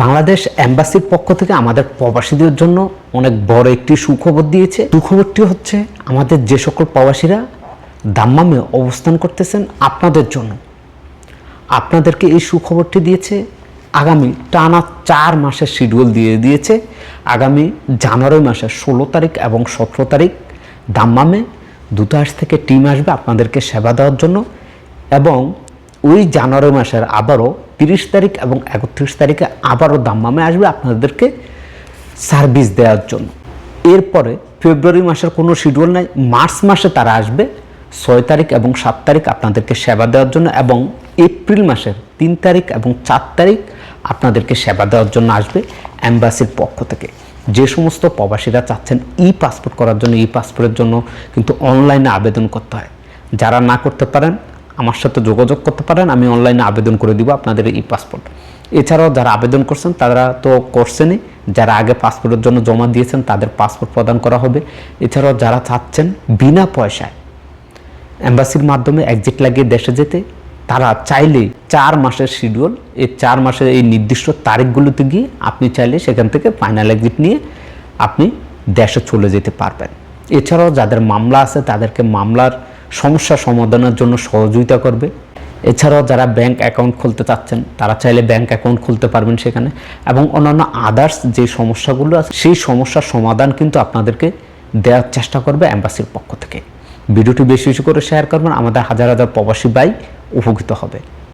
বাংলাদেশ অ্যাম্বাসির পক্ষ থেকে আমাদের প্রবাসীদের জন্য অনেক বড় একটি সুখবর দিয়েছে। সুখবরটি হচ্ছে, আমাদের যে সকল প্রবাসীরা দাম্মামে অবস্থান করতেছেন আপনাদের জন্য। আপনাদেরকে এই সুখবরটি দিয়েছে, আগামী টানা চার মাসের শিডিউল দিয়ে দিয়েছে। আগামী জানুয়ারি মাসের ষোলো তারিখ এবং সতেরো তারিখ দাম্মামে দূতাবাস থেকে টিম আসবে আপনাদেরকে সেবা দেওয়ার জন্য এবং ওই জানুয়ারি মাসের আবারও তিরিশ তারিখ এবং একত্রিশ তারিখে আবারও দাম্মামে আসবে আপনাদেরকে সার্ভিস দেওয়ার জন্য। এরপরে ফেব্রুয়ারি মাসের কোনো শিডিউল নাই, মার্চ মাসে তারা আসবে, ছয় তারিখ এবং সাত তারিখ আপনাদেরকে সেবা দেওয়ার জন্য এবং এপ্রিল মাসের তিন তারিখ এবং চার তারিখ আপনাদেরকে সেবা দেওয়ার জন্য আসবে অ্যাম্বাসির পক্ষ থেকে। যে সমস্ত প্রবাসীরা চাচ্ছেন ই পাসপোর্ট করার জন্য, ই পাসপোর্টের জন্য কিন্তু অনলাইনে আবেদন করতে হয়। যারা না করতে পারেন আমার সাথে যোগাযোগ করতে পারেন, আমি অনলাইনে আবেদন করে দিব আপনাদের ই পাসপোর্ট এছাড়াও যারা আবেদন করছেন, তারা তো করছেনই যারা আগে পাসপোর্টের জন্য জমা দিয়েছেন, তাদের পাসপোর্ট প্রদান করা হবে। এছাড়াও যারা চাচ্ছেন বিনা পয়সায় অ্যাম্বাসির মাধ্যমে এক্সিট লাগিয়ে দেশে যেতে, তারা চাইলে চার মাসের শিডিউল এই চার মাসের এই নির্দিষ্ট তারিখগুলোতে গিয়ে আপনি চাইলে সেখান থেকে ফাইনাল এক্সিট নিয়ে আপনি দেশে চলে যেতে পারবেন। এছাড়াও যাদের মামলা আছে, তাদেরকে মামলার সমস্যা সমাধানের জন্য সহযোগিতা করবে। এছাড়াও যারা ব্যাংক অ্যাকাউন্ট খুলতে চাচ্ছেন, তারা চাইলে ব্যাংক অ্যাকাউন্ট খুলতে পারবেন সেখানে। এবং অন্যান্য আদার্স যে সমস্যাগুলো আছে, সেই সমস্যার সমাধান কিন্তু আপনাদেরকে দেওয়ার চেষ্টা করবে অ্যাম্বাসির পক্ষ থেকে। ভিডিওটি বেশি বেশি করে শেয়ার করবেন। আমাদের হাজার হাজার প্রবাসী ভাই উপকৃত হবে।